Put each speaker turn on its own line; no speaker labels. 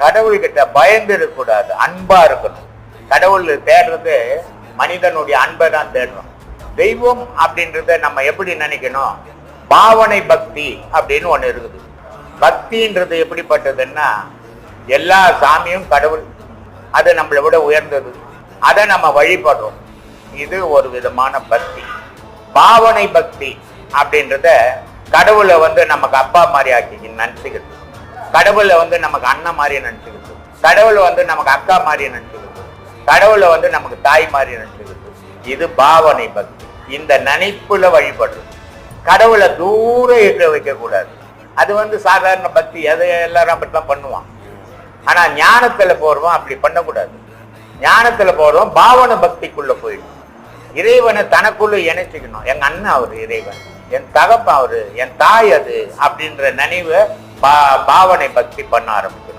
கடவுள்கிட்ட பயந்து இருக்கக்கூடாது அன்பா இருக்கணும். கடவுள் தேடுறது மனிதனுடைய அன்பை தான் தேடணும் தெய்வம் அப்படின்றத நம்ம எப்படி நினைக்கணும்? பாவனை பக்தி அப்படின்னு ஒண்ணு இருக்குது. பக்தின்றது எப்படிப்பட்டதுன்னா எல்லா சாமியும் கடவுள். அது நம்மளை விட உயர்ந்தது. அதை நம்ம வழிபடுறோம். இது ஒரு விதமான பக்தி. பாவனை பக்தி அப்படின்றத கடவுளை வந்து நமக்கு அப்பா மாதிரி ஆக்கி நினச்சிக்கிறது. கடவுளை வந்து நமக்கு அண்ணன் மாதிரி நினச்சிக்கிட்டு கடவுளை வந்து நமக்கு அக்கா மாதிரி நினச்சிக்கிட்டு கடவுளை வந்து நமக்கு தாய் மாதிரி நினச்சிக்கிட்டு இது பாவனை பக்தி. இந்த நினைப்புல வழிபடுறது. கடவுளை தூரம் இருக்க வைக்கக்கூடாது. அது வந்து சாதாரண பக்தி. அது எல்லாரும் அப்படித்தான் பண்ணுவான். ஆனா ஞானத்துல போறவன் அப்படி பண்ணக்கூடாது. ஞானத்துல போறவன் பாவன பக்திக்குள்ள போயிடும். இறைவனை தனக்குள்ள இணைச்சிக்கணும். எங்க அண்ணன் அவரு இறைவன். என் தகப்பன் அவரு. என் தாய் அது அப்படின்ற நினைவை பா பாவனை பக்தி பண்ண ஆரம்பிக்கணும்.